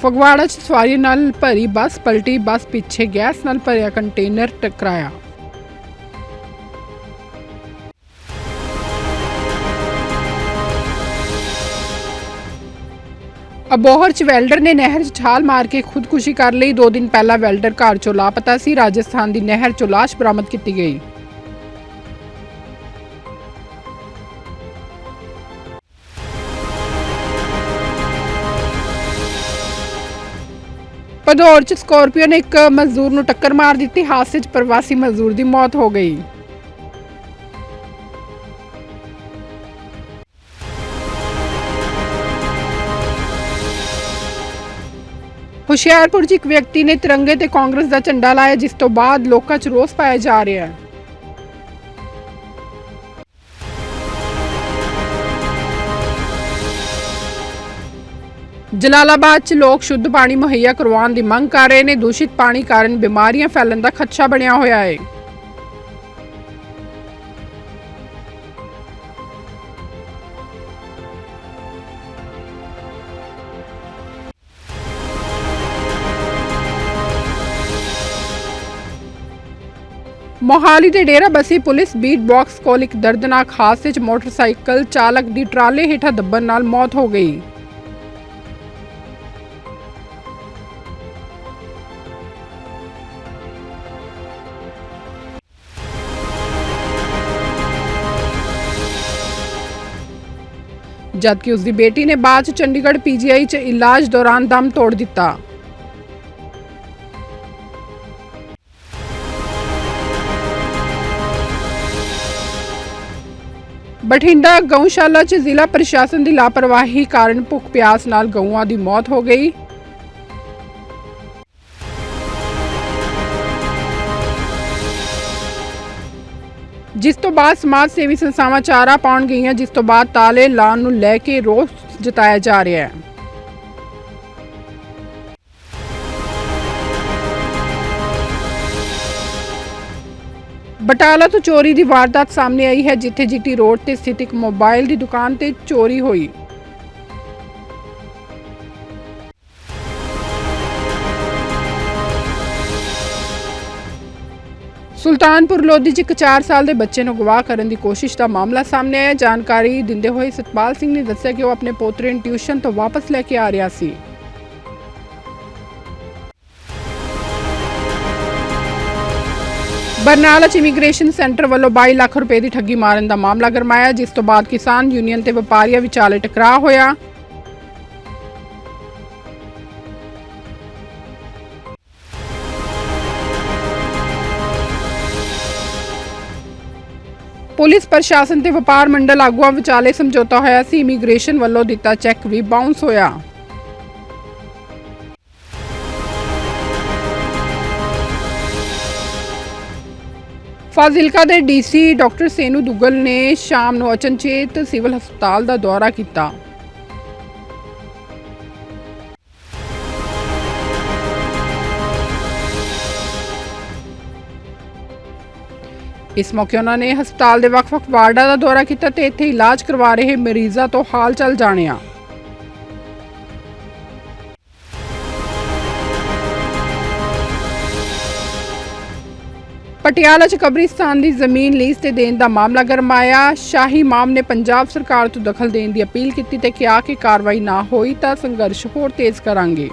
ਫਗਵਾੜਾ 'ਚ ਸਵਾਰੀ ਨਾਲ ਭਰੀ ਬੱਸ ਪਲਟੀ, ਬੱਸ ਪਿੱਛੇ ਗੈਸ ਨਾਲ ਭਰਿਆ ਕੰਟੇਨਰ ਟਕਰਾਇਆ। ਅਬੋਹਰ ਚ ਵੈਲਡਰ ਨੇ ਨਹਿਰ 'ਚ ਛਾਲ ਮਾਰ ਕੇ ਖੁਦਕੁਸ਼ੀ ਕਰ ਲਈ। 2 ਦਿਨ ਪਹਿਲਾਂ ਵੈਲਡਰ ਘਰ ਚੋਂ ਲਾਪਤਾ ਸੀ। ਰਾਜਸਥਾਨ ਦੀ ਨਹਿਰ ਚੋਂ ਲਾਸ਼ ਬਰਾਮਦ ਕੀਤੀ ਗਈ। ਭਦੌੜ ਚ ਸਕੋਰਪੀਓ ਨੇ ਇੱਕ ਮਜ਼ਦੂਰ ਨੂੰ ਟੱਕਰ ਮਾਰ ਦਿੱਤੀ, ਹਾਦਸੇ 'ਚ ਪ੍ਰਵਾਸੀ ਮਜ਼ਦੂਰ ਦੀ ਮੌਤ ਹੋ ਗਈ। ਹੁਸ਼ਿਆਰਪੁਰ 'ਚ ਇੱਕ ਵਿਅਕਤੀ ਨੇ ਤਿਰੰਗੇ ਤੇ ਕਾਂਗਰਸ ਦਾ ਝੰਡਾ ਲਾਇਆ, ਜਿਸ ਤੋਂ ਬਾਅਦ ਲੋਕਾਂ 'ਚ ਰੋਸ ਪਾਇਆ ਜਾ ਰਿਹਾ ਹੈ। ਜਲਾਲਾਬਾਦ 'ਚ ਲੋਕ ਸ਼ੁੱਧ ਪਾਣੀ ਮੁਹੱਈਆ ਕਰਵਾਉਣ ਦੀ ਮੰਗ ਕਰ ਰਹੇ ਨੇ। ਦੂਸ਼ਿਤ ਪਾਣੀ ਕਾਰਨ ਬਿਮਾਰੀਆਂ ਫੈਲਣ ਦਾ ਖਦਸ਼ਾ ਬਣਿਆ ਹੋਇਆ ਹੈ। ਮੋਹਾਲੀ ਦੇ Dera Bassi police beat box ਕੋਲ ਇੱਕ ਦਰਦਨਾਕ ਹਾਦਸੇ 'ਚ ਮੋਟਰਸਾਈਕਲ ਚਾਲਕ ਦੀ ਟਰਾਲੇ ਹੇਠਾਂ ਦੱਬਣ ਨਾਲ ਮੌਤ ਹੋ ਗਈ। ਜਦਕਿ ਉਸ ਦੀ ਬੇਟੀ ਨੇ ਬਾਅਦ 'ਚ ਚੰਡੀਗੜ੍ਹ ਪੀਜੀਆਈ 'ਚ ਇਲਾਜ ਦੌਰਾਨ ਦਮ ਤੋੜ ਦਿੱਤਾ। ਬਠਿੰਡਾ ਗਊਸ਼ਾਲਾ 'ਚ ਜ਼ਿਲ੍ਹਾ ਪ੍ਰਸ਼ਾਸਨ ਦੀ ਲਾਪਰਵਾਹੀ ਕਾਰਨ ਭੁੱਖ ਪਿਆਸ ਨਾਲ ਗਊਆਂ ਦੀ ਮੌਤ ਹੋ ਗਈ। ਜਿਸ ਤੋਂ ਬਾਅਦ ਸਮਾਜ ਸੇਵੀ ਸੰਸਥਾਵਾਂ ਚਾਰਾ ਪਾਉਣ ਗਈਆਂ, ਜਿਸ ਤੋਂ ਬਾਅਦ ਤਾਲੇ ਲਾਉਣ ਨੂੰ ਲੈ ਕੇ ਰੋਸ ਜਤਾਇਆ ਜਾ ਰਿਹਾ ਹੈ। ਬਟਾਲਾ ਤੋਂ ਚੋਰੀ ਦੀ ਵਾਰਦਾਤ ਸਾਹਮਣੇ ਆਈ ਹੈ, ਜਿੱਥੇ ਜੀਟੀ ਰੋਡ ਤੇ ਸਥਿਤ ਇੱਕ ਮੋਬਾਈਲ ਦੀ ਦੁਕਾਨ ਤੇ ਚੋਰੀ ਹੋਈ। ਸੁਲਤਾਨਪੁਰ ਲੋਧੀ 'ਚ ਇੱਕ 4 ਸਾਲ ਦੇ ਬੱਚੇ ਨੂੰ ਗਵਾਹ ਕਰਨ ਦੀ ਕੋਸ਼ਿਸ਼ ਦਾ ਮਾਮਲਾ ਸਾਹਮਣੇ ਆਇਆ। ਜਾਣਕਾਰੀ ਦਿੰਦੇ ਹੋਏ ਸਤਪਾਲ ਸਿੰਘ ਨੇ ਦੱਸਿਆ ਕਿ ਉਹ ਆਪਣੇ ਪੋਤਰੇ ਨੂੰ ਟਿਊਸ਼ਨ ਤੋਂ ਵਾਪਸ ਲੈ ਕੇ ਆ ਰਿਹਾ ਸੀ। ਬਰਨਾਲਾ ਚ ਇਮੀਗ੍ਰੇਸ਼ਨ ਸੈਂਟਰ ਵੱਲੋਂ 22 ਲੱਖ ਰੁਪਏ ਦੀ ਠੱਗੀ ਮਾਰਨ ਦਾ ਮਾਮਲਾ ਗਰਮਾਇਆ, ਜਿਸ ਤੋਂ ਬਾਅਦ ਕਿਸਾਨ ਯੂਨੀਅਨ ਤੇ ਵਪਾਰੀਆਂ ਵਿਚਾਲੇ ਟਕਰਾਅ ਹੋਇਆ। ਪੁਲਿਸ ਪ੍ਰਸ਼ਾਸਨ ਤੇ ਵਪਾਰ ਮੰਡਲ ਆਗੂਆਂ ਵਿਚਾਲੇ ਸਮਝੌਤਾ ਹੋਇਆ ਸੀ। ਇਮੀਗ੍ਰੇਸ਼ਨ ਵੱਲੋਂ ਦਿੱਤਾ ਚੈੱਕ ਵੀ ਬਾਉਂਸ ਹੋਇਆ। ਫਾਜ਼ਿਲਕਾ ਦੇ ਡੀਸੀ ਡਾਕਟਰ ਸੇਨੂ ਦੁੱਗਲ ਨੇ ਸ਼ਾਮ ਨੂੰ ਅਚਨਚੇਤ ਸਿਵਲ ਹਸਪਤਾਲ ਦਾ ਦੌਰਾ ਕੀਤਾ। ਇਸ ਮੌਕੇ ਉਹਨਾਂ ਨੇ ਹਸਪਤਾਲ ਦੇ ਵੱਖ-ਵੱਖ ਵਾਰਡਾਂ ਦਾ ਦੌਰਾ ਕੀਤਾ ਤੇ ਇੱਥੇ ਇਲਾਜ ਕਰਵਾ ਰਹੇ ਮਰੀਜ਼ਾਂ ਤੋਂ ਹਾਲ ਜਾਣਿਆ। ਪਟਿਆਲਾ ਚ ਕਬਰਿਸਤਾਨ ਦੀ ਜ਼ਮੀਨ ਲੀਜ਼ ਤੇ ਦੇਣ ਦਾ ਮਾਮਲਾ ਗਰਮਾਇਆ ਸ਼ਾਹੀ ਮਾਮ ਨੇ ਪੰਜਾਬ ਸਰਕਾਰ ਤੋਂ ਦਖਲ ਦੇਣ ਦੀ ਅਪੀਲ ਕੀਤੀ ਤੇ ਕਿਹਾ ਕਿ ਕਾਰਵਾਈ ਨਾ ਹੋਈ ਤਾਂ ਸੰਘਰਸ਼ ਹੋਰ ਤੇਜ਼ ਕਰਾਂਗੇ।